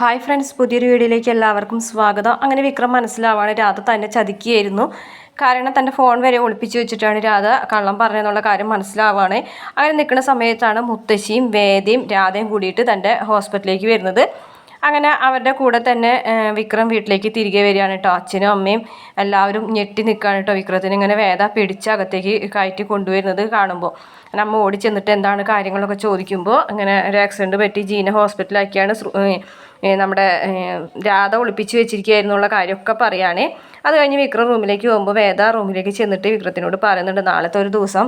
Hi friends പുതിയൊരു വീഡിയോയിലേക്ക് എല്ലാവർക്കും സ്വാഗതം. അങ്ങനെ വിക്രം മനസ്സിലാവാണ് രാധ തന്നെ ചതിക്കുകയായിരുന്നു. കാരണം തന്റെ ഫോൺ വരെ ഒളിപ്പിച്ച് വെച്ചിട്ടാണ് രാധ കള്ളം പറഞ്ഞതെന്നുള്ള കാര്യം മനസ്സിലാവാണ് അങ്ങനെ നിൽക്കുന്ന സമയത്താണ് മുത്തശ്ശിയും വേദയും രാധയും കൂടിയിട്ട് തന്റെ ഹോസ്പിറ്റലിലേക്ക് വരുന്നത്. അങ്ങനെ അവരുടെ കൂടെ തന്നെ വിക്രം വീട്ടിലേക്ക് തിരികെ വരികയാണ് കേട്ടോ അച്ഛനും അമ്മയും എല്ലാവരും ഞെട്ടി നിൽക്കുകയാണ് കേട്ടോ വിക്രത്തിന് ഇങ്ങനെ വേദ പിടിച്ച് അകത്തേക്ക് കയറ്റി കൊണ്ടുവരുന്നത് കാണുമ്പോൾ. അമ്മ ഓടി ചെന്നിട്ട് എന്താണ് കാര്യങ്ങളൊക്കെ ചോദിക്കുമ്പോൾ അങ്ങനെ ഒരു ആക്സിഡന്റ് പറ്റി ജീന ഹോസ്പിറ്റലാക്കിയാണ് നമ്മുടെ രാധ ഒളിപ്പിച്ച് വെച്ചിരിക്കുകയായിരുന്നുള്ള കാര്യമൊക്കെ പറയുകയാണ് അത് കഴിഞ്ഞ് വിക്രം റൂമിലേക്ക് പോകുമ്പോൾ വേദ റൂമിലേക്ക് ചെന്നിട്ട് വിക്രത്തിനോട് പറയുന്നുണ്ട് നാളത്തെ ഒരു ദിവസം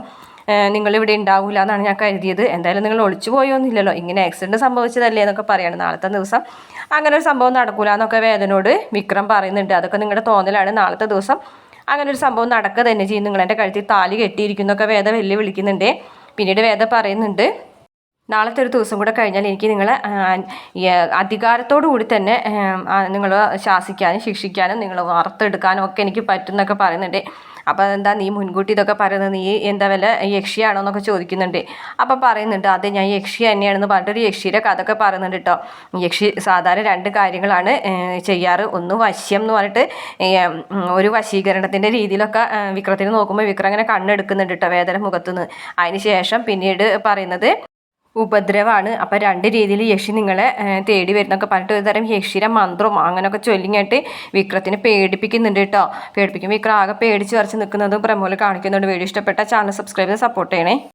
നിങ്ങളിവിടെ ഉണ്ടാവില്ല എന്നാണ് ഞാൻ കരുതിയത്. എന്തായാലും നിങ്ങൾ ഒളിച്ചു പോയോന്നില്ലല്ലോ ഇങ്ങനെ ആക്സിഡന്റ് സംഭവിച്ചതല്ലേ എന്നൊക്കെ പറയാണ് നാളത്തെ ദിവസം. അങ്ങനെ ഒരു സംഭവം നടക്കൂല എന്നൊക്കെ വേദനോട് വിക്രം പറയുന്നുണ്ട്. അതൊക്കെ നിങ്ങളുടെ തോന്നലാണ്. നാളത്തെ ദിവസം അങ്ങനെ ഒരു സംഭവം നടക്കുക തന്നെ ചെയ്യും. നിങ്ങളെന്റെ കഴുത്തിൽ താലി കെട്ടിയിരിക്കുന്നൊക്കെ വേദ വെല്ലു വിളിക്കുന്നുണ്ട് പിന്നീട് വേദ പറയുന്നുണ്ട് നാളത്തെ ഒരു ദിവസം കൂടെ കഴിഞ്ഞാൽ എനിക്ക് നിങ്ങളെ അധികാരത്തോടു കൂടി തന്നെ നിങ്ങൾ ശാസിക്കാനും ശിക്ഷിക്കാനും നിങ്ങൾ വാർത്തെടുക്കാനും ഒക്കെ എനിക്ക് പറ്റുന്നൊക്കെ പറയുന്നുണ്ട്. അപ്പോൾ എന്താ നീ മുൻകൂട്ടി ഇതൊക്കെ പറയുന്നത് നീ എന്താ വല്ല യക്ഷിയാണോ എന്നൊക്കെ ചോദിക്കുന്നുണ്ട്. അപ്പോൾ പറയുന്നുണ്ട് അതെ ഞാൻ യക്ഷി തന്നെയാണെന്ന് പറഞ്ഞിട്ട് ഒരു യക്ഷിയുടെ കഥ ഒക്കെ പറയുന്നുണ്ട് കേട്ടോ യക്ഷി സാധാരണ രണ്ട് കാര്യങ്ങളാണ് ചെയ്യാറ്. ഒന്ന് വശ്യം എന്ന് പറഞ്ഞിട്ട് ഒരു വശീകരണത്തിന്റെ രീതിയിലൊക്കെ വിക്രത്തിന് നോക്കുമ്പോൾ വിക്രം അങ്ങനെ കണ്ണെടുക്കുന്നുണ്ട് കേട്ടോ വേദന മുഖത്തുനിന്ന്. അതിന് ശേഷം പിന്നീട് പറയുന്നത് ഉപദ്രവമാണ് അപ്പം രണ്ട് രീതിയിൽ യക്ഷി നിങ്ങളെ തേടി വരുന്നൊക്കെ പറഞ്ഞിട്ട് ഒരു തരം യക്ഷിയുടെ മന്ത്രവും അങ്ങനെയൊക്കെ ചൊല്ലിങ്ങായിട്ട് വിക്രത്തിനെ പേടിപ്പിക്കുന്നുണ്ട് കേട്ടോ പേടിപ്പിക്കും വിക്രം ആകെ പേടിച്ച് വരച്ച് നിൽക്കുന്നതും പ്രമോൽ കാണിക്കുന്നുണ്ട്. വീഡിയോ ഇഷ്ടപ്പെട്ട ചാനൽ സബ്സ്ക്രൈബ് ചെയ്ത് സപ്പോർട്ട് ചെയ്യണേ.